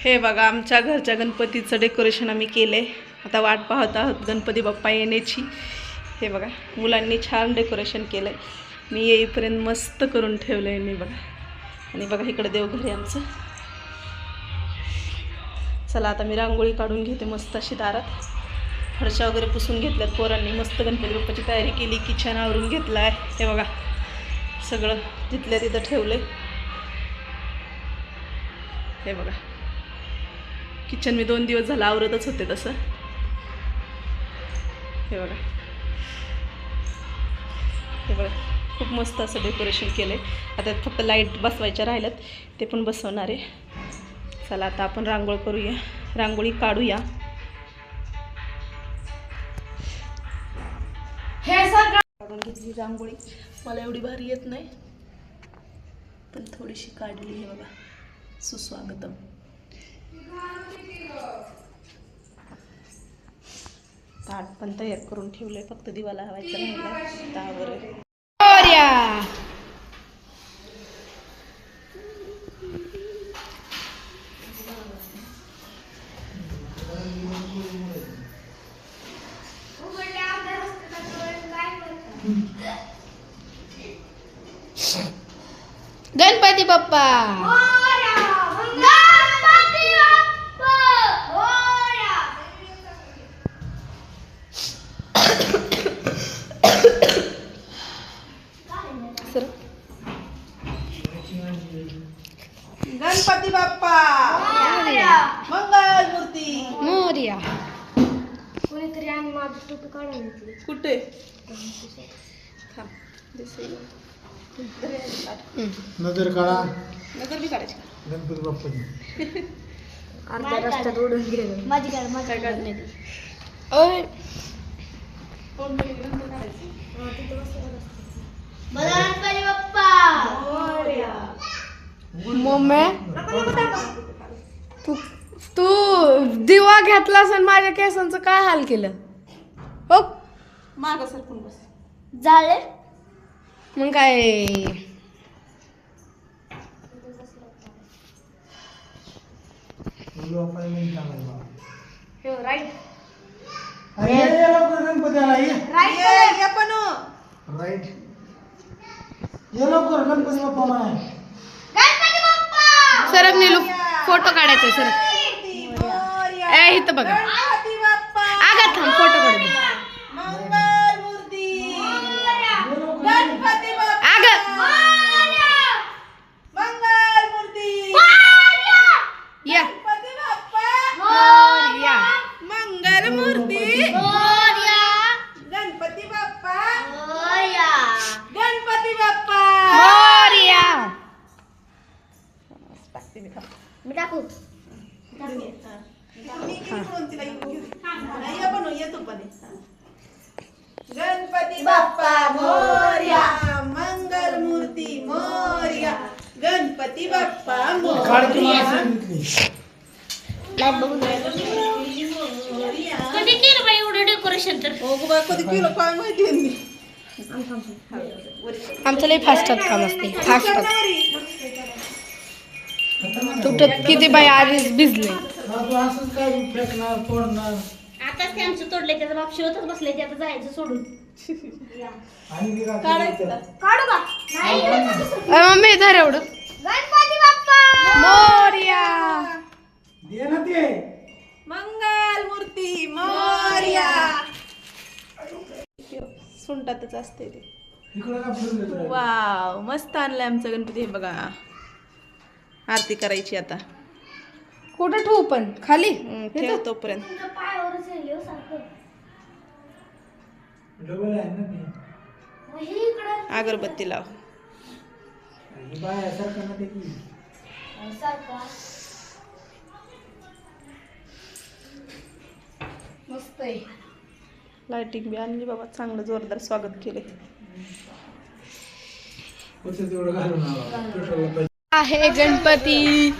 हे बघा आमच्या घरच्या गणपतीचं डेकोरेशन आम्ही केलं आहे आता वाट पाहत आहोत गणपती बाप्पा येण्याची. हे बघा मुलांनी छान डेकोरेशन केलं आहे मी येईपर्यंत मस्त करून ठेवलं आहे मी बघा. आणि बघा इकडं देवघर आहे आमचं. चला आता मी रांगोळी काढून घेते मस्त अशी दारात. फरशा वगैरे पुसून घेतल्यात पोरांनी. मस्त गणपती बाप्पाची तयारी केली किचन आवरून घेतलं आहे. हे बघा सगळं तिथल्या तिथं ठेवलं आहे हे बघा. किचन मी दोन दिवस झाला आवरतच होते तसं. हे बघा. हे बघा खूप मस्त असं डेकोरेशन केलं आहे आता फक्त लाइट बसवायच्या राहिल्यात ते पण बसवणार आहे. चला आता आपण रांगोळ करूया. रांगोळी काढूया. काढून घेतली रांगोळी. मला एवढी भारी येत नाही. पण थोडीशी काढली हे बघा. सुस्वागतम. ताट पण तयार करून ठेवलंय. फक्त दिवा लावायचा राहिला त्यावर गणपती बाप्पा सर गणपती बाप्पा मंगल मूर्ती मोर्या कोणीतरी आणि माझी टोपी काढून दिसेल नजर काढा. नगर बी काढायची? गणपती बाप्पाची. अर्ध्या रस्त्यात उडून गेले. माझी काढ ओय. मम्मी. तू तू दिवा घेतलास आणि माझ्या केसांचं काय हाल केलं? हो. माग सरकून बस. झाले? मग काय. हो राईट लवकर गणपती आला ये ये, ये पण. राईट ये लवकर गणपती बाप्पा म्हणा गणपती बाप्पा! सरक नेलू. फोटो काढायचा सरक. ए इथं बघा. आगा थांब फोटो काढू दे मंगल मूर्ती ये लवकर गणपती बाप्पा आग मंगल मूर्ती या गणपती बाप्पा मोरया मंगल मूर्ती मोरया गणपती बाप्पा मोरया गणपती बाप्पा मोरया टाकते मी थांब. मी टाकू मी इकडून तिला इकडून घेते. हा, ये बनव, ये तू पण ये. हा. गणपती बाप्पा मोर्या मंगल मूर्ती मोर्या गणपती बाप्पा मोर्या. कधी केलं बाई एवढं डेकोरेशन तर? हो कधी केलं काय माहिती आहे. मी आमचं लई फास्टात काम असते. फास्टात तुटत किती बाई आधीच भिजले. हा, तू असंच काय फेकणार तोडणार. आताच ते आमचं तोडले त्याचं बाप शिवतच बसले ते आता जायचं सोडून. आणि मी काय? का? नाही मम्मी धर एवढं. गणपती बाप्पा! मोरया. दे ना ते. मंगल मूर्ती मोर्या. सुंटातच असते ते. इकडं का फिरून देतोय? वाव मस्त आणलंय आमचं गणपती हे बघा. आरती करायची आता. कुठं ठेवू पण? खाली? हम्म, ठेव तोपर्यंत. तुमच्या पायावरच आहे हे सारखं डबल आहे ना ते. मग इकडं. अगरबत्ती लाव ही बाय सारखं ना ते. की सारखं. मस्त आहे. लाइटिंग बी आणली बाबा चांगलं जोरदार स्वागत केले आहे गणपती.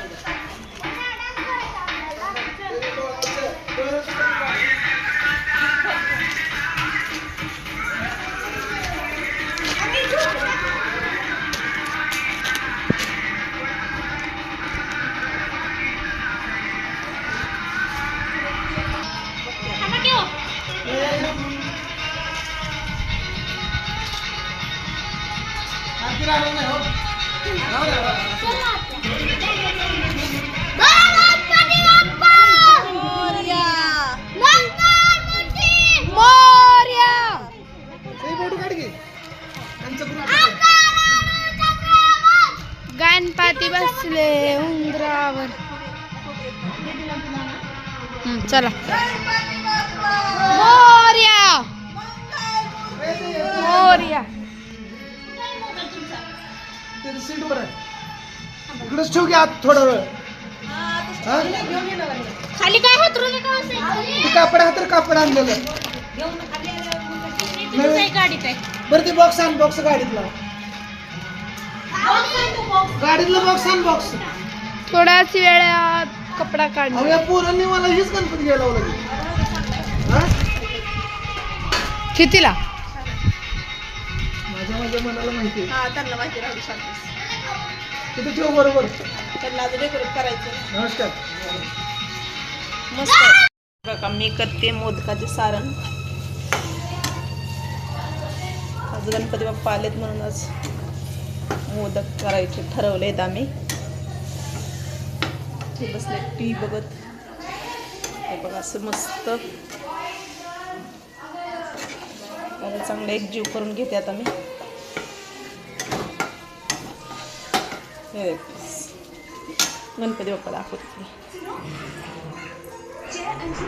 मोर्या ते सीटवर आहे. इकडेच ठेव की आत थोडा वेळ. हा? खाली काय हातरू. ते कापड आहे तर कापड आणलेलं गाडीत आहे? बरं ते बॉक्स आण बॉक्स गाडीतला गाडीतला बॉक्स आण बॉक्स थोड्याच वेळात कपडा काढ. अहो या पोरांनी मला हीच गणपती घ्यायला लावलं हा? कितीला? माझ्या माझ्या मनाला माहिती आहे. हा त्यांना माहिती राहू सांगतेस तिथे ठेव बरोबर. त्यांना आज डेकोरेट करायचं नमस्कार. मस्त. बघा मी करते मोदकाचे सारण. आज गणपती बाप्पा आलेत म्हणून आज मोदक करायचे ठरवलेत आम्ही. बसले टी बघत. हे बघा असं मस्त. चांगलं एक जीव करून घेते आता मी. हे गणपती बाप्पा दाखवते जरासा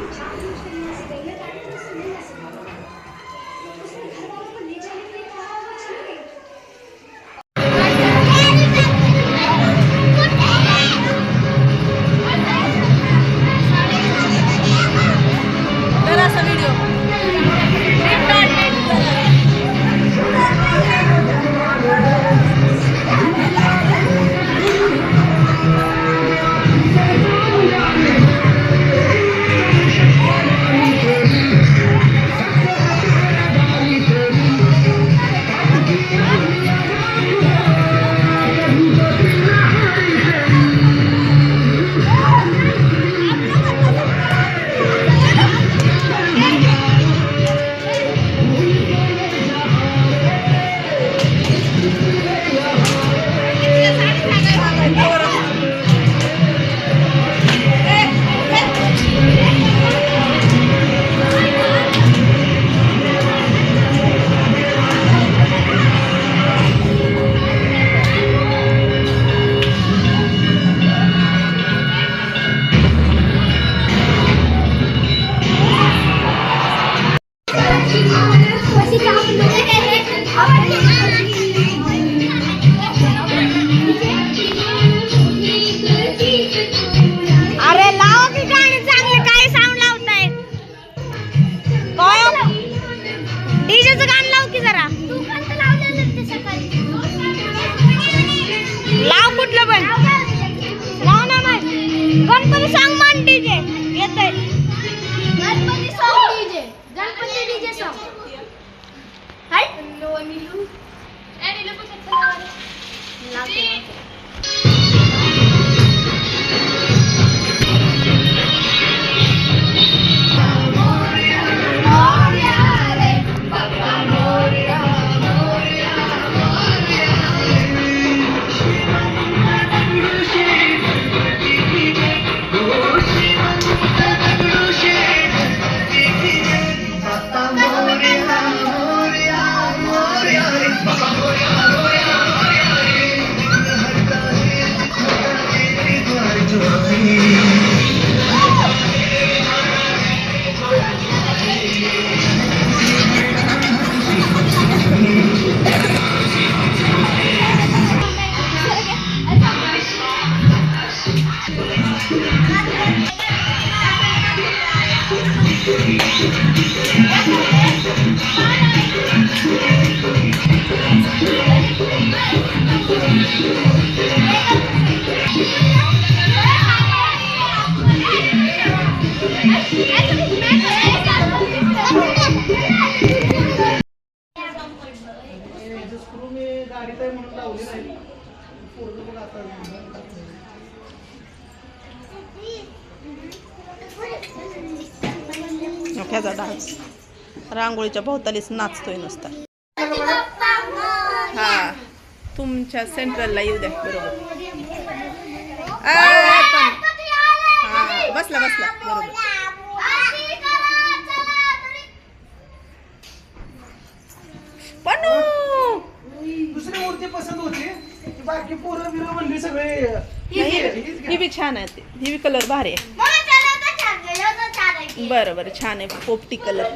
स्क्रू रांगोळीच्या भोवतालीच नाचतोय नुसता. हा तुमच्या सेंट्रलला येऊ द्या बरोबर. बसला बसला बरोबर. ही बी छान आहे कलर भारी आहे. बरं बरं छान आहे. पोपटी कलर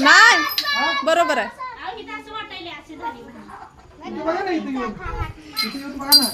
नाही बरोबर आहे. बघा ना इथे येऊन. इथे येऊन बघा ना